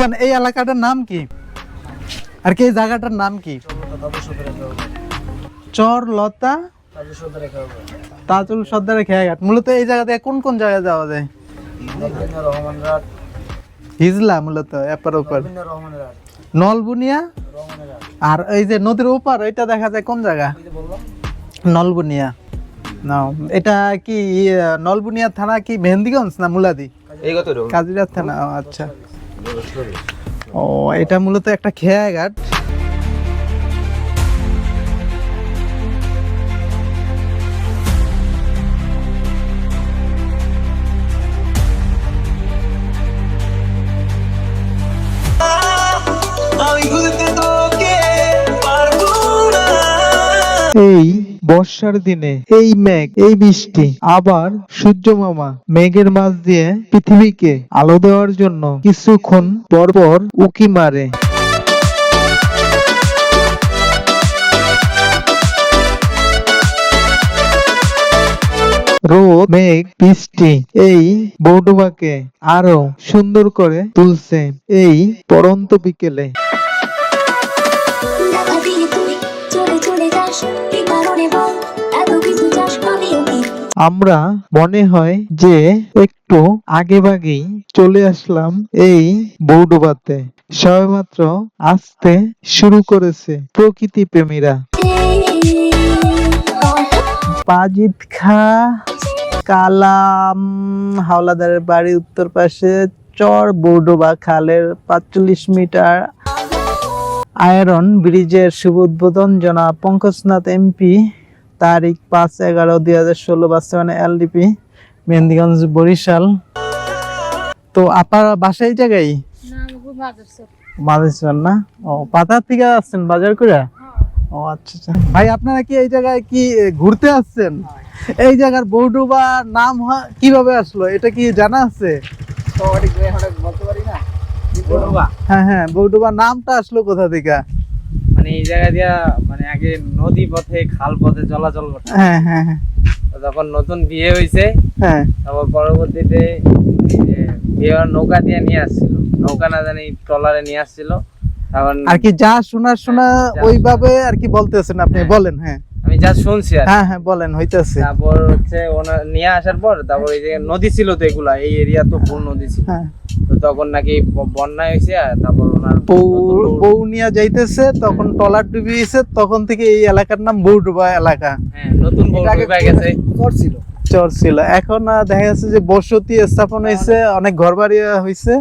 এখন এই এলাকাটার নাম কি? আর কি এই জায়গাটার নাম কি? চর লতা তাজুল সর্দারের খেয়াঘাট। মূলত এই জায়গা থেকে কোন কোন জায়গায় যাওয়া যায়? হিজলা মূলত এপার ওপার। নলবুনিয়া আর এই যে নদীর ওপার এটা দেখা যায় কোন জায়গা? নলবুনিয়া। না এটা কি ইয়ে, নলবুনিয়া থানা কি মেহেন্দিগঞ্জ না মুলাদি? এই থানা আচ্ছা। ও এটা মূলত একটা খেয়াঘাট। এই বর্ষার দিনে এই মেঘ, এই বৃষ্টি, আবার সূর্য মামা মেঘের মাঝ দিয়ে পৃথিবীকে আলো দেওয়ার জন্য কিছুক্ষণ পরপর উকি মারে। রোদ, মেঘ, বৃষ্টি এই বৌডুবাকে আরও সুন্দর করে তুলছে এই পরন্ত বিকেলে। আমরা মনে হয় যে একটু আগে ভাগেই চলে আসলাম এই বৌডুবাতে। সবেমাত্র আসতে শুরু করেছে প্রকৃতি প্রেমীরা। খা, কালাম, হাওলাদারের বাড়ি উত্তর পাশে চর বৌডোবা খালের পাঁচচল্লিশ মিটার আয়রন ব্রিজের শুভ উদ্বোধন, জনাব পঙ্কজনাথ এমপি তারিখ পাঁচ এগারো দুই হাজার ষোলো বাস্তবায়নে এলডিপি মেহেন্দিগঞ্জ বরিশাল। তো আপনার বাসা এই জায়গায়? মাদেশ্বর না? ও পাতার থেকে আসছেন বাজার করে? ও আচ্ছা আচ্ছা। ভাই আপনারা কি এই জায়গায় কি ঘুরতে আসছেন? এই জায়গার বৌডুবা নাম হয়- কীভাবে আসলো? এটা কি জানা আছে? হ্যাঁ হ্যাঁ বৌডুবা নামটা আসলো কোথা থেকে? মানে জায়গা দিয়া মানে আগে নদী পথে খাল পথে চলাচল করতো হ্যাঁ হ্যাঁ হ্যাঁ, যখন নতুন বিয়ে হয়েছে হ্যাঁ। তারপর পরবর্তীতে বিয়ে নৌকা দিয়ে নিয়ে আসছিল। নৌকা না জানি ট্রলারে নিয়ে আসছিল। আর কি যা শোনা শোনা ওইভাবে আর কি বলতেছেন আপনি? হ্যাঁ। বলেন হ্যাঁ। যা শুনছি আর হ্যাঁ হ্যাঁ বলেন হইতেছে। তারপর হচ্ছে ওনার নিয়ে আসার পর তারপর এই যে নদী ছিল তো এগুলা এই এরিয়া তো ফুল নদী ছিল। হ্যাঁ। তো তখন নাকি বন্যা হয়েছে আর তারপর ওনার বউ নিয়ে যাইতেছে তখন টলার ডুবিয়েছে তখন থেকে এই এলাকার নাম বৌডুবা এলাকা। হ্যাঁ নতুন বউ ঢুকে গেছে। চর ছিল। এখন দেখা যাচ্ছে যে বসতি স্থাপন হয়েছে অনেক ঘর বাড়ি হয়েছে